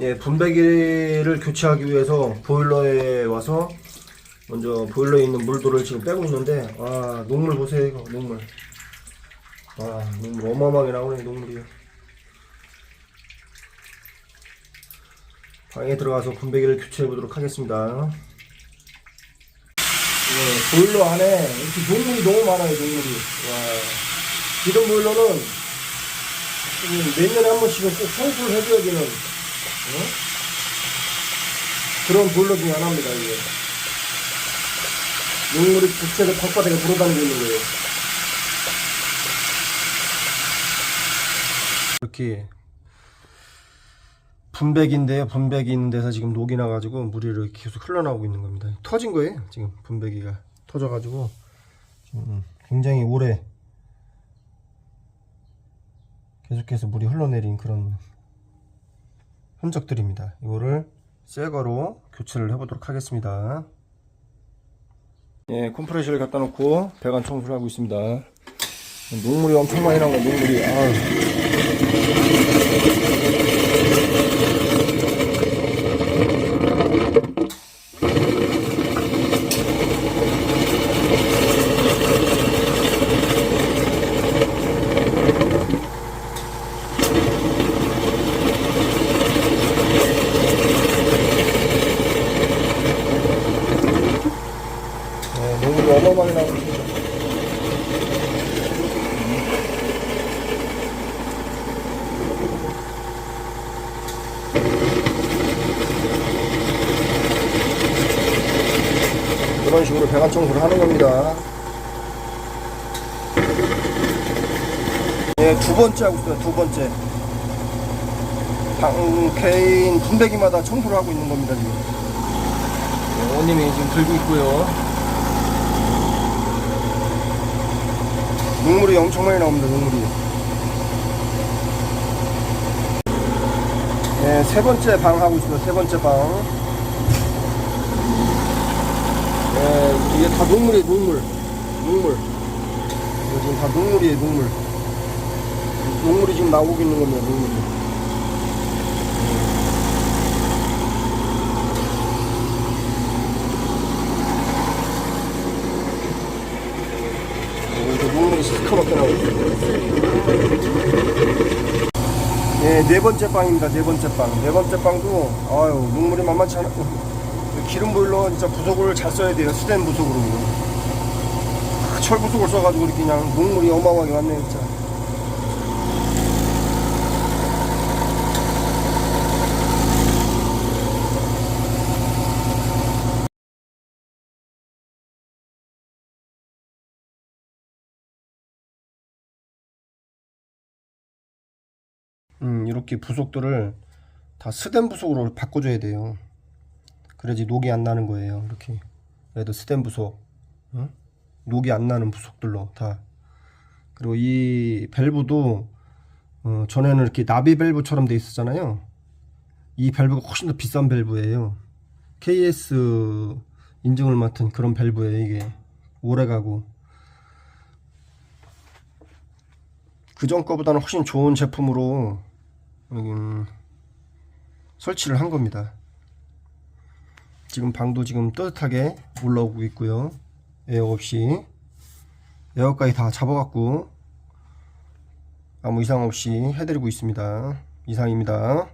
예, 분배기를 교체하기 위해서 보일러에 와서 먼저 보일러에 있는 물도를 지금 빼고 있는데 아 녹물 보세요 이거 녹물. 아 녹물 어마어마하게 나오네 녹물이요 방에 들어가서 분배기를 교체해 보도록 하겠습니다. 예, 보일러 안에 이렇게 녹물이 너무 많아요 녹물이. 와. 기존 보일러는 음, 몇 년에 한 번씩은 꼭 청소를 해줘야 되는 어? 그런 보일러 중에 하나입니다 이게. 녹물이 부채를 벅바닥에 불어다니고 있는 거예요. 이렇게 분배기인데요 분배기 있는 데서 지금 녹이 나가지고 물이 이렇게 계속 흘러나오고 있는 겁니다. 터진 거예요 지금 분배기가. 터져가지고 굉장히 오래 계속해서 물이 흘러내린 그런 흔적들입니다. 이거를 새 거로 교체를 해보도록 하겠습니다. 예, 컴프레셔를 갖다 놓고 배관 청소를 하고 있습니다. 녹물이 엄청 많이 나온 거예요, 녹물이. 아유. 네, 나오고 있습니다. 이런 식으로 배관 청소를 하는 겁니다. 네, 두 번째 하고 있어요, 두 번째. 방, 개인 분배기마다 청소를 하고 있는 겁니다, 지금. 네, 원님이 지금 들고 있고요. 물이 엄청 많이 나옵니다, 녹물이. 네, 세 번째 방 하고 있습니다, 세 번째 방. 네, 이게 다 녹물이에요, 녹물. 녹물. 이거 지금 다 녹물이에요, 녹물. 녹물이 지금 나오고 있는 겁니다, 녹물이. 녹물이 시커멓게 나오고 있어요. 네, 네 번째 빵입니다. 네 번째 빵. 네 번째 빵도 아유 녹물이 만만치 않아. 기름 보일러 진짜 부속을 잘 써야 돼요. 스텐 부속으로. 아, 철 부속을 써가지고 이렇게 그냥 녹물이 어마어마하게 왔네 진짜. 음, 이렇게 부속들을 다 스댄 부속으로 바꿔줘야 돼요. 그래야지 녹이 안 나는 거예요. 이렇게. 얘도 스댄 부속. 응? 녹이 안 나는 부속들로 다. 그리고 이 밸브도 어, 전에는 이렇게 나비 밸브처럼 돼 있었잖아요. 이 밸브가 훨씬 더 비싼 밸브예요. KS 인증을 맡은 그런 밸브예요, 이게. 오래가고. 그전 거보다는 훨씬 좋은 제품으로 음, 설치를 한 겁니다. 지금 방도 지금 따뜻하게 올라오고 있고요. 에어 없이 에어까지 다 잡아갖고 아무 이상 없이 해드리고 있습니다. 이상입니다.